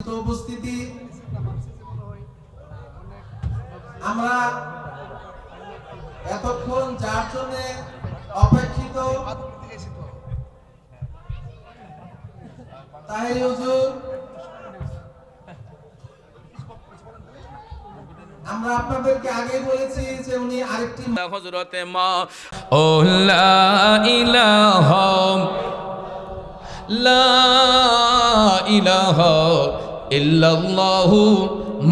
উপস্থিতি। আমরা এতক্ষণ যার জন্য অপেক্ষিত। তাহের আপনাদেরকে আগে বলেছি যে উনি আরেকটি মা ও লা ইল্লাল্লাহু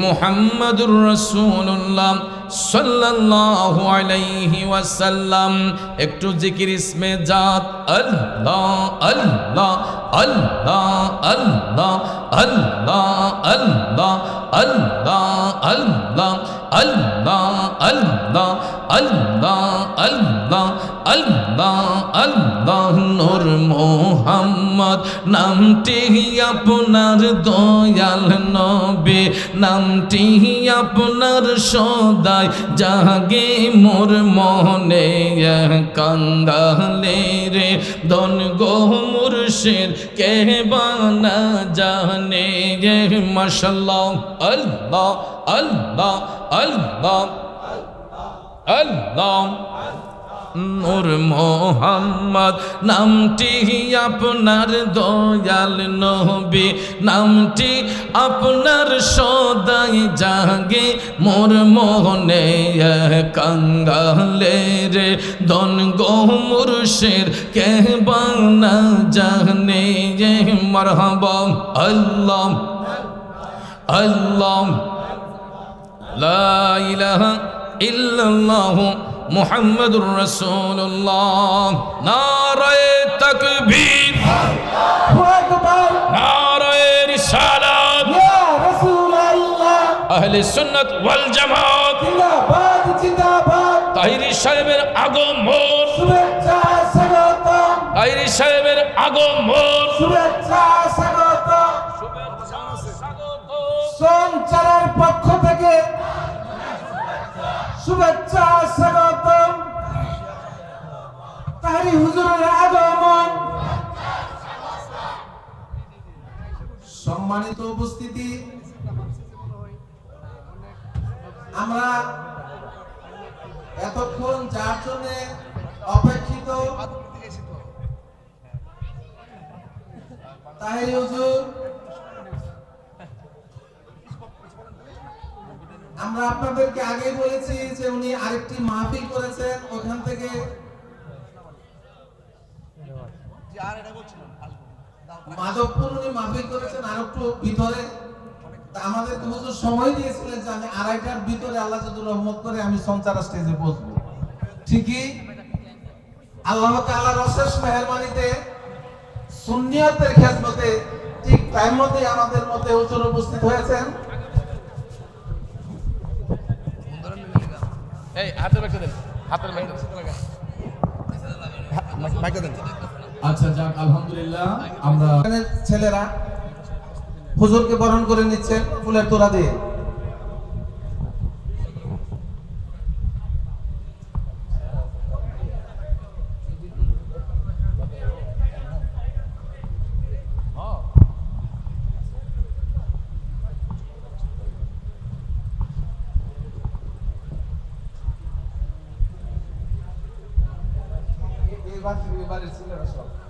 মুহাম্মাদুর রাসূলুল্লাহ সাল্লাল্লাহু আলাইহি ওয়াসাল্লাম। একটু জিকির ইসমে জাত আল্লাহ আল্লাহ আল্লাহ আল্লাহ আল্লাহ আল্লাহ আল্লাহ আল্লাহ আল্লাহ আল্লাহ আল্লাহ আল্লাহ আল্লাহ আল্লাহ নূর মোহাম্মদ নামটি আপনার দয়াল নবী নামটি আপনার সদাই জাগে মোর মনে কাঙ্গালে রে দন গো মুর্শিদ কে বানা জানে রে মাশাল্লাহ আল্লাহ আল্লাহ আল্লাহ আল্লাহ নূর মোহাম্মদ, নামটি আপনার দয়াল নবী, নামটি আপনার সদাই জাগে, মোর মোহনে কাঙ্গালে রে দন গো মুর্শিদ কে বানা জানে মারহাবা, আল্লাহ আল্লাহ, লা ইলাহা মুহাম্মাদুর রাসূলুল্লাহ। নারায় তাকবীর। নারায়ে রিসালাত। আহলে সুন্নাত ওয়াল জামাত। জিন্দাবাদ জিন্দাবাদ। তাহিরি সাহেবের আগমন। শুভেচ্ছা স্বাগতম। তাহিরি সাহেবের আগমন। শুভেচ্ছা শুভেচ্ছা স্বাগতম। তাহারি হুজুরের আগমন। সম্মানিত উপস্থিতি। আমরা এতক্ষণ যার জন্য অপেক্ষিত তাহের হুজুর আমরা আপনাদেরকে আগে বলেছি যে উনি আরেকটি মাহফিল করেছেন, ওখান থেকে মাধবপুর উনি মাহফিল করেছেন আর একটু ভিতরে। তা আমাদেরকে হুজুর সময় দিয়েছিলেন যে আমি আড়াইটার ভিতরে আল্লাহ রহমত করে আমি সঞ্চার স্টেজে বসবো। ঠিকই? আল্লাহ তাআলার অশেষ মেহেরবানিতে সুন্নিয়তের খেদমতে ঠিক টাইম মধ্যে আমাদের মধ্যে হুজুর উপস্থিত হয়েছেন। এই হাতের ব্যাগটা দেন হাতের ব্যাগটা আচ্ছা যাক আলহামদুলিল্লাহ আমরা এখানে ছেলেরা হুজুরকে বরণ করে নিচ্ছে ফুলের তোড়া দিয়ে। Privatwege, weil ich zu der Stadt.